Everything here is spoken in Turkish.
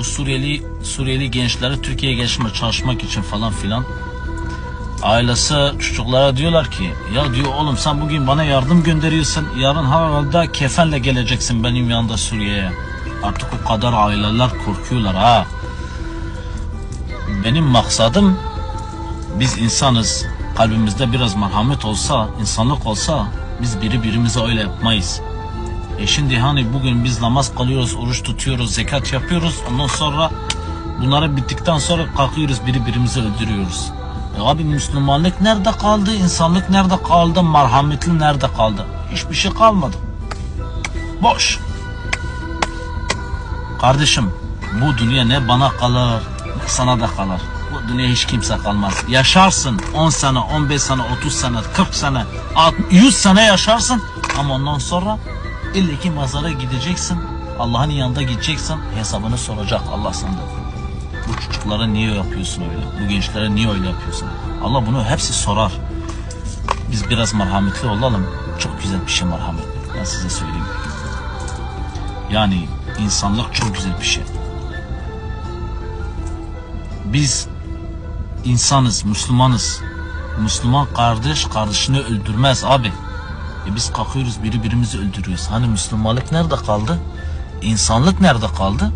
bu Suriyeli Suriyeli gençleri Türkiye'ye geçme çalışmak için falan filan. Ailesi çocuklara diyorlar ki ya diyor oğlum sen bugün bana yardım gönderiyorsun. Yarın herhalde kefenle geleceksin benim yanında Suriye'ye. Artık o kadar aileler korkuyorlar ha. Benim maksadım biz insanız. Kalbimizde biraz merhamet olsa insanlık olsa biz biri birimize öyle yapmayız e şimdi hani bugün biz namaz kılıyoruz, oruç tutuyoruz, zekat yapıyoruz. Ondan sonra bunları bittikten sonra kalkıyoruz birbirimizi öldürüyoruz. E abi Müslümanlık nerede kaldı? insanlık nerede kaldı? Merhametli nerede kaldı? Hiçbir şey kalmadı. Boş. Kardeşim bu dünya ne bana kalır ne sana da kalır. Bu dünya hiç kimse kalmaz. Yaşarsın 10 sene, 15 sene, 30 sene, 40 sene, 100 sene yaşarsın ama ondan sonra illa ki mazara gideceksin. Allah'ın yanında gideceksin. Hesabını soracak Allah senden. Bu çocuklara niye yapıyorsun öyle? Bu gençlere niye öyle yapıyorsun? Allah bunu hepsi sorar. Biz biraz merhametli olalım. Çok güzel bir şey merhamet. Ben size söyleyeyim. Yani insanlık çok güzel bir şey. Biz insanız, Müslümanız. Müslüman kardeş kardeşini öldürmez abi. E biz kalkıyoruz birbirimizi öldürüyoruz. Hani Müslümanlık nerede kaldı? İnsanlık nerede kaldı?